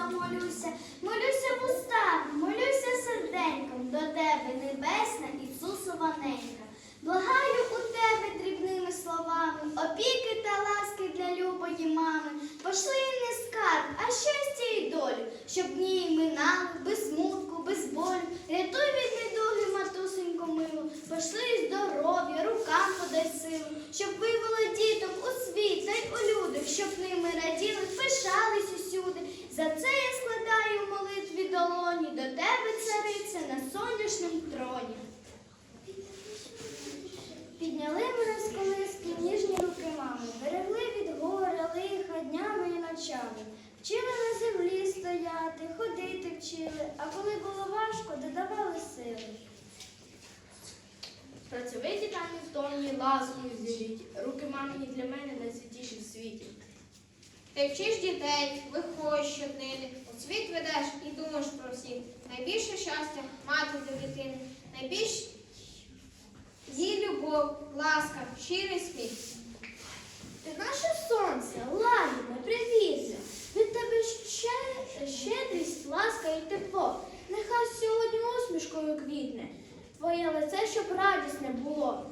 часто молюся, молюся вустами, молюся серденьком, до тебе, небесна, Ісусова ненька. Благаю у тебе дрібними словами, опіки та ласки для любої мами. Пошли не скарб, а щастя і долю, щоб дні минали, без смутку, без болю. Рятуй від недуги, матусеньку милу, пошли здоров'я, рукам подай силу, щоб вивели стояти, ходити вчили, а коли було важко, додавали сили. Працьовиті та невтомні ласкою зіліть. Руки мамині для мене найсвятіші в світі. Ти вчиш дітей, виходиш щоднини, у світ ведеш і думаєш про всіх. Найбільше щастя мати для дитини, найбільш її любов, ласка, щирий сміх. Щедрість, ласка і тепло. Нехай сьогодні усмішкою квітне. Твоє лице, щоб радісне було.